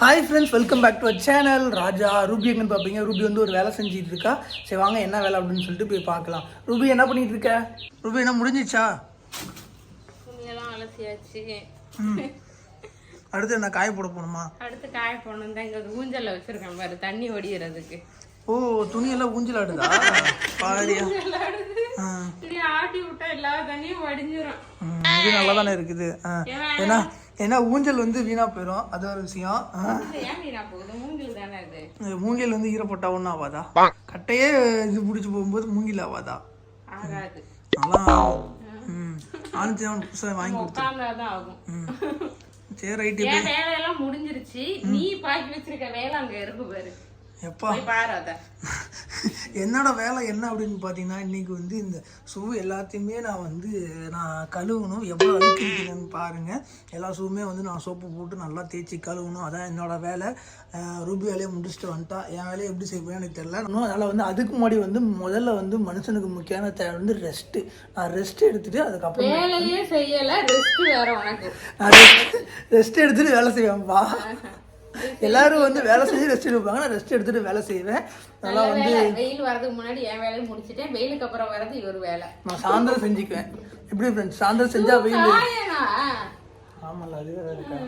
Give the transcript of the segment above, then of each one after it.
Hi friends welcome back to our channel Raja Ruby எங்கன்னு பார்ப்பீங்க Ruby வந்து ஒரு வேலை செஞ்சுட்டு இருக்கா. சரி வாங்க என்ன வேலை அப்படின்னு சொல்லிட்டு போய் பார்க்கலாம். ரூபி என்ன பண்ணிட்டு இருக்க? ரூபி என்ன முடிஞ்சிச்சா? அடுத்து என்ன காய போட போகணுமா அடுத்து காய போகணும் தான் இங்கே ஊஞ்சல்ல வச்சிருக்கேன் பாரு தண்ணி வடிகிறதுக்கு ஓ துணியெல்லாம் ஊஞ்சல் ஆடுதா பாரியா ஆ. இப்படி ஆட்டி விட்டா எல்லா தண்ணியும் வடிஞ்சிரும். ம், இது நல்லா தானே இருக்குது. ஆ. ஏன்னா ஏன்னா ஊஞ்சல் வந்து வீணாக போயிடும் அது ஒரு விஷயம். வீணா மூங்கில் வந்து ஈரப்பட்டா ஒன்றும் ஆகாதா கட்டையே இது பிடிச்சி போகும்போது மூங்கில் ஆகாதா. ம். ஆனந்தி புதுசாக வாங்கி கொடுத்து. உட்காந்தாதான் ஆகும். ம். சரி ரைட்டு முடிஞ்சிருச்சு? நீ பாக்கி வச்சிருக்க வேலை அங்க இருக்கு பாரு. எப்பா? என்னோட வேலை என்ன அப்படின்னு பார்த்தீங்கன்னா இன்னைக்கு வந்து இந்த ஷூ எல்லாத்தையுமே நான் வந்து நான் கழுவணும். எவ்வளோ அழுக்கு இருக்குதுன்னு பாருங்கள் எல்லா ஷூவுமே வந்து நான் சோப்பு போட்டு நல்லா தேய்ச்சி கழுவணும். அதான் என்னோட வேலை. ரூபி வேலையை முடிச்சுட்டு வந்துட்டா. என் வேலையை எப்படி செய்வேன் எனக்கு தெரியல. இன்னும் அதனால் வந்து அதுக்கு முன்னாடி வந்து முதல்ல வந்து மனுஷனுக்கு முக்கியமான தேவை வந்து ரெஸ்ட்டு நான் ரெஸ்ட் எடுத்துட்டு அதுக்கப்புறம் வேலையே செய்யல ரெஸ்ட் வேற உனக்கு. நான் ரெஸ்ட் எடுத்துட்டு வேலை செய்வேன்ப்பா எல்லாரும் வந்து வேலை செஞ்சு ரெஸ்ட் எடுப்பாங்க. நான் ரெஸ்ட் எடுத்துட்டு வேலை செய்வேன். நல்லா வந்து வெயில் வரதுக்கு முன்னாடி என் வேலையை முடிச்சிட்டேன் வெயிலுக்கு அப்புறம் வரது இவர் வேலை. நான் சாயந்தரம் செஞ்சுக்குவேன். எப்படி ஃப்ரெண்ட்ஸ் சாயந்தரம் செஞ்சா வெயில் ஆமாம்ல அது வேற இருக்கா?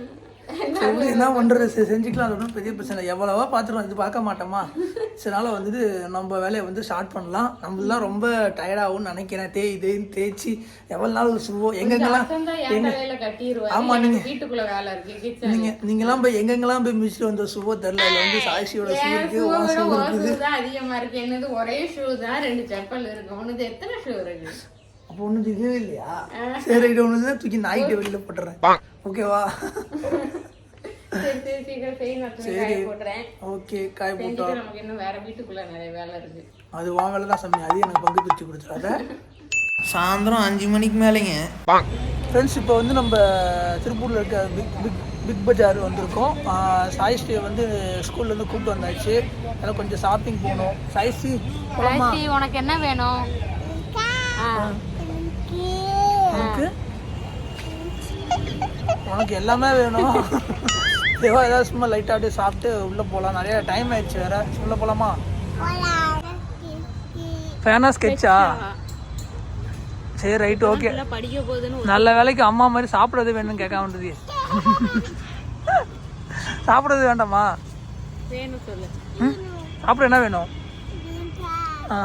சரி என்ன பண்றது சரி செஞ்சுக்கலாம். அது ஒன்றும் பெரிய பிரச்சனை இல்லை. எவ்வளவோ பார்த்துருவோம். இது பார்க்க மாட்டோமா? சரினால வந்துட்டு நம்ம வேலையை வந்து ஸ்டார்ட் பண்ணலாம். நம்மளாம் ரொம்ப டயர்டாகும்னு நினைக்கிறேன். தேய் தேய்ன்னு தேய்ச்சி எவ்வளோ நாள் சுவோம் எங்கெங்கெல்லாம் அசந்தா என் தலையில கட்டிடுவாரு ஆமா, எனக்கு நீங்க- வீட்டுக்குள்ள வேலை இருக்கு கிச்சன் நீங்க நீங்களாம் போய் எங்கெங்கெல்லாம் போய் மிச்சிட்டு வந்த சுவோ தெரில இல்லை வந்து சாய்ச்சியோட ஷூ இருக்குது. தான் அதிகமா இருக்கு. என்னது ஒரே ஷூ தான் ரெண்டு செப்பல் இருக்கு. உனது எத்தனை ஷூ இருக்கு? அப்போ ஒன்றும் இதுவே இல்லையா? சரி இது ஒன்று தான் தூக்கி நாய்கிட்ட வெளியில போட்டுறேன். ஓகேவா? சரி. செய் ஓகே காய் நமக்கு இன்னும் வேற வீட்டுக்குள்ள நிறைய வேலை இருக்கு. அது உன் வேலை தான் சமயம் அதையும் எனக்கு பங்கு பிரித்து கொடுத்துறாத சாயந்தரம் அஞ்சு மணிக்கு மேலேங்க. ஃப்ரெண்ட்ஸ் இப்போ வந்து நம்ம திருப்பூரில் இருக்க பிக் பிக் பிக் பஜார் வந்திருக்கோம். ஆஹ் சாய்ஸ்ரீ வந்து ஸ்கூல்லேருந்து கூப்பிட்டு வந்தாச்சு. அதனால் கொஞ்சம் ஷாப்பிங் போகணும். சாய்ஸ்ரீ போகலாமா உனக்கு என்ன வேணும்? உனக்கு? உனக்கு எல்லாமே வேணும். தேவா ஏதாவது சும்மா லைட்டாக அப்படியே சாப்பிட்டு உள்ளே போகலாம் நிறைய டைம் ஆயிடுச்சு வேற. உள்ளே போகலாமா ஃபேனா ஸ்கெட்சா சரி ரைட்டு ஓகே நல்ல வேலைக்கு அம்மா மாதிரி சாப்பிட்றது வேணும்னு கேட்க வேண்டியது சாப்பிட்றது வேண்டாமா? வேணும் சாப்பிட என்ன வேணும்? ஆ.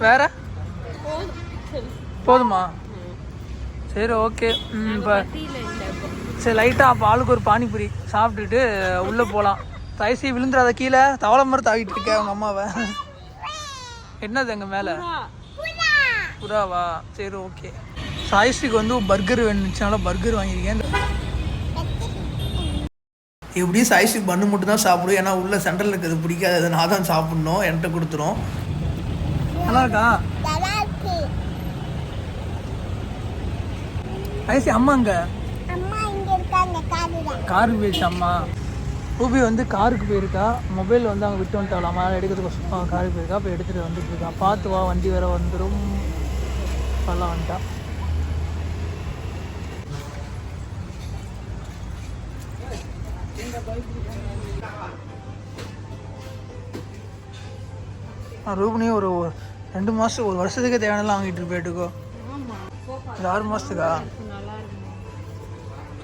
வேற? போதும். சரி ஓகே இப்போ சரி லைட்டாக அப்போ ஆளுக்கு ஒரு பானிபூரி சாப்பிட்டுட்டு உள்ளே போகலாம் தயசி விழுந்துடாத கீழே. தவளை மாதிரி தாவிட்டு இருக்க அவங்க அம்மாவை. என்னது எங்கள் மேலே? புறாவா? சரி ஓகே சாய்ஸ்ரீக்கு வந்து பர்கர் வேணுச்சுனால பர்கர் வாங்கியிருக்கேன் எப்படியும் சாய்ஸ்ரீ பண்ணு மட்டும் தான் சாப்பிடும். ஏன்னா உள்ள சென்டரில் இருக்கிறது பிடிக்காது. அதை நான் தான் சாப்பிட்ணும். என்கிட்ட கொடுத்துரும். நல்லா இருக்கா? ஐசி அம்மா அங்க? காருக்கு போயிடுச்சு அம்மா ரூபி வந்து காருக்கு போயிருக்கா. மொபைல் வந்து அவங்க விட்டு வந்துட்டாலாமா எடுக்கிறதுக்கு காருக்கு போயிருக்கா. இப்போ எடுத்துகிட்டு வந்துட்டு இருக்கா. பார்த்து வா வண்டி வேற வந்துடும் அதெல்லாம் வந்துட்டா. ரூபினியும் ஒரு ரெண்டு மாதம் ஒரு வருஷத்துக்கே தேவையானலாம் வாங்கிட்டு போயிட்டுக்கோ இது ஆறு மாதத்துக்கா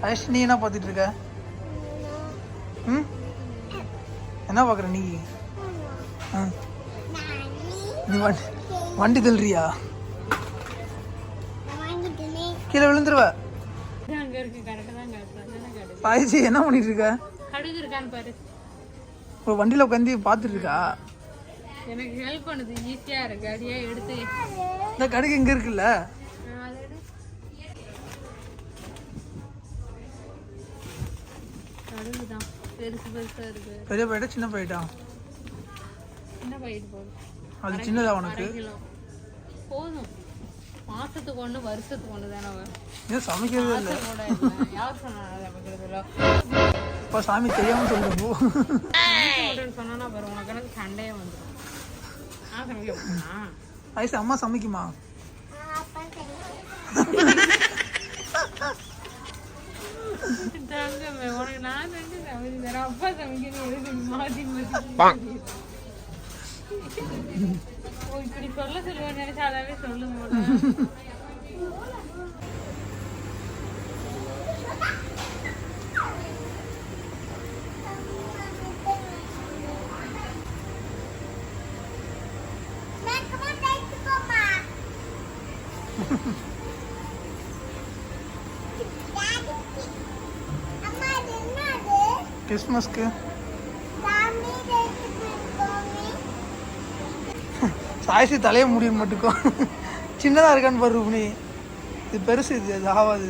ஐஷ் நீ என்ன பார்த்துட்டு இருக்க ம்? என்ன பார்க்குற நீ? ஆ. நீ வண்டி வண்டி தள்ளுறியா? கீழே விழுந்துருவ. சாய்ச்சி என்ன பண்ணிட்டு இருக்க கடுகு இருக்கான்னு பாரு ஒரு வண்டியில் உட்காந்து பார்த்துட்டு இருக்கா எனக்கு ஹெல்ப் பண்ணுது ஈஸியா இருக்கு அடியே எடுத்து. இந்த கடுகு இங்கே இருக்குல்ல? தான் பெருசு பெருசா இருக்கு. பெரிய போயிட்டா சின்ன போயிட்டா? என்ன பயிர் போதும். அது சின்னதா உனக்கு? போதும். மாசத்துக்கு ஒண்ணு வருஷத்துக்கு ஒண்ணு தானே ஏன் சமைக்கிறதே இல்லை? யார் சொன்னா இப்போ சாமி தெரியாமல் சொல்லுங்க. போ சொன்னா பாரு உனக்கு எனக்கு சண்டையே வந்துடும் ஆ சமைக்க ஐஸ் அம்மா சமைக்குமா? தங்கமே இப்படி சொல்ல சொல்லுவேன் நினைச்சா அதாவே சொல்லும் போல கிறிஸ்மஸ்க்கு சாய்ஸி தலையை முடியும் மட்டுக்கும் சின்னதாக இருக்கான்னு பாரு ரூபினி. இது பெருசு இது அது ஆகாது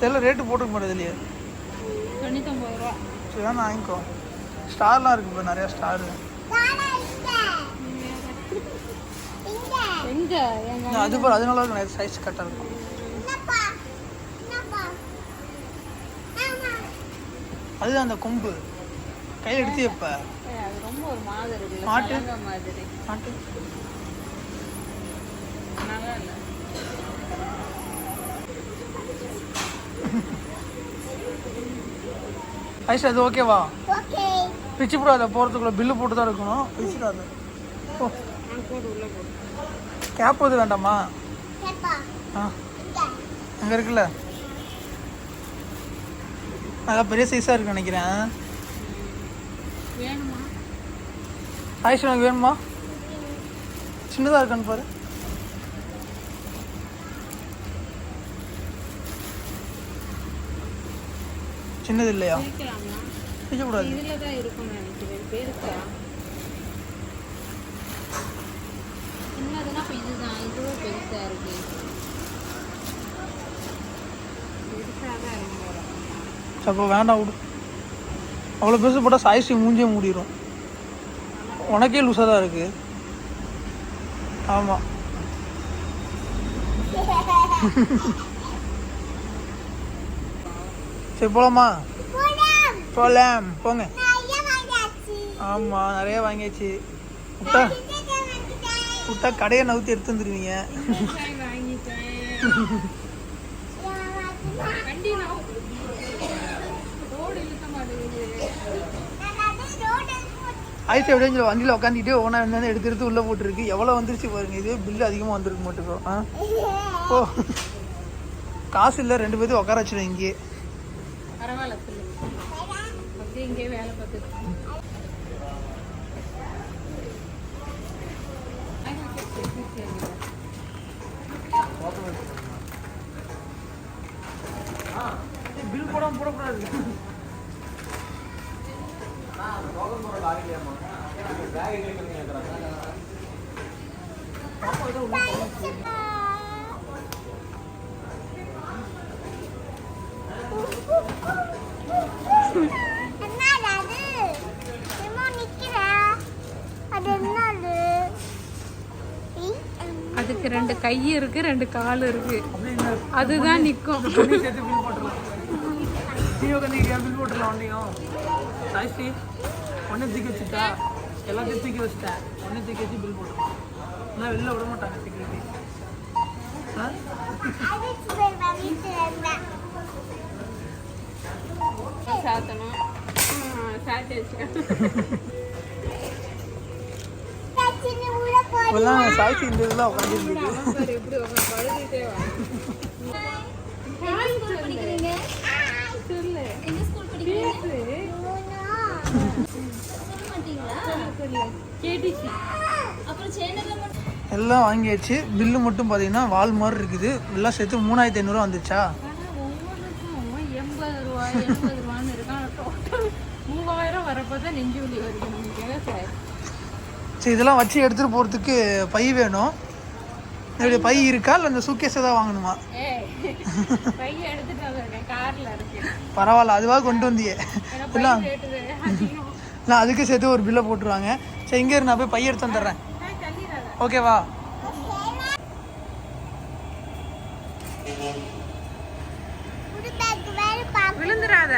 தெரியல ரேட்டு போட்டுக்க மாட்டேது இல்லையா. தொண்ணூத்தொம்பது ரூபா. சரி வேணா வாங்கிக்கோ. ஸ்டார்லாம் இருக்கு இப்போ நிறையா ஸ்டாரு. எங்க? எங்க? அது போல் அதனால நிறைய சைஸ் கரெக்டாக இருக்கும். அதுதான் அந்த கொம்பு. கையில் எடுத்து எப்போ ஏய், அது ரொம்ப ஒரு மாதிரி இருக்குல்ல மாட்டு. மாட்டு? நல்லா இல்லை ஐஸ் அது ஓகேவா பிச்சு போடாத போகிறதுக்குள்ள பில்லு போட்டு தான் இருக்கணும். பிச்சுடாத. கேப் அது வேண்டாமா? ஆ? அங்கே இருக்குல்ல? அதான் பெரிய சைஸாக இருக்கு நினைக்கிறேன். வேணுமா? ஆயிஷ் உனக்கு வேணுமா? சின்னதாக இருக்கான்னு பாரு. சின்னது இல்லையா பிடிக்கக்கூடாது இதுல தான் நினைக்கிறேன். இப்போ இதுதான். இதுவும் இருக்கு. போல. அப்போ வேண்டாம் விடு. அவ்வளோ பெருசு போட்டால் சாய்ஸ்டி மூஞ்சே மூடிடும் உனக்கே லூஸாக தான் இருக்கு. ஆமாம் சரி போலாமா? போலாம். போங்க. ஆமாம் நிறைய வாங்கியாச்சு. விட்டா விட்டா கடையை நவுத்தி எடுத்து மாட்டேங்குது ஐஸ் எப்படியும் சொல்லி வண்டியில் உட்காந்துக்கிட்டே ஒன்றா என்னென்ன எடுத்து எடுத்து உள்ளே போட்டுருக்கு. எவ்வளோ வந்துருச்சு பாருங்க இதே பில்லு அதிகமாக வந்திருக்க மாட்டேங்கும் ஆ? ஓ காசு இல்லை ரெண்டு பேர்த்தையும் உட்கார வச்சிடும் இங்கேயே. பரவாயில்ல சொல்லுங்க. அப்படியே இங்கே வேலை பார்த்துட்டு பில் போடாமல் போடக்கூடாது அதுக்கு ரெண்டு கை இருக்கு ரெண்டு கால் இருக்கு. அதுதான் நிக்கும். துணி சேர்த்து பில் போட்டுடலாம். நீ உட்காந்துக்கிட்டியா பில் போட்டுடலாம் வண்டியும் சாய்ஸ்டி ஒன்றே தூக்கி வச்சுட்டா? எல்லாத்தையும் தூக்கி வச்சுட்டேன் ஒன்றே தூக்கி வச்சு பில் ஆனால் வெளில விட மாட்டாங்க செக்யூரிட்டி சாத்தணும். சாத்தி இப்பெல்லாம் சாய்ச்சி இந்த இதெல்லாம் உட்காந்துருக்கு எல்லாம் வாங்கியாச்சு. பில்லு மட்டும் பார்த்தீங்கன்னா வால் மாதிரி இருக்குது. எல்லாம் சேர்த்து மூணாயிரத்தி ஐநூறுரூவா வந்துச்சா எண்பது ரூபாய் எண்பது ரூபான்னு இருக்கு. மூவாயிரம் வரப்போ தான் நெஞ்சு வலி வருது. சரி இதெல்லாம் வச்சு எடுத்துகிட்டு போகிறதுக்கு பை வேணும். இப்படி பை இருக்கா? இல்லை இந்த சூக்கேஸை தான் வாங்கணுமா? பரவாயில்ல அதுவாக கொண்டு வந்தியே. அதிகம் நான் அதுக்கு சேர்த்து ஒரு பில்லை போட்டுருவாங்க. சரி இங்கே நான் போய் பை எடுத்து வந்துடுறேன். ஓகேவா விழுந்துடாத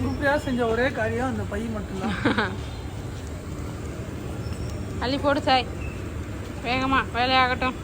உருப்படியாக செஞ்ச ஒரே காரியம் அந்த பை மட்டும்தான். அள்ளி போடு சாய். வேகமா வேலையாகட்டும்.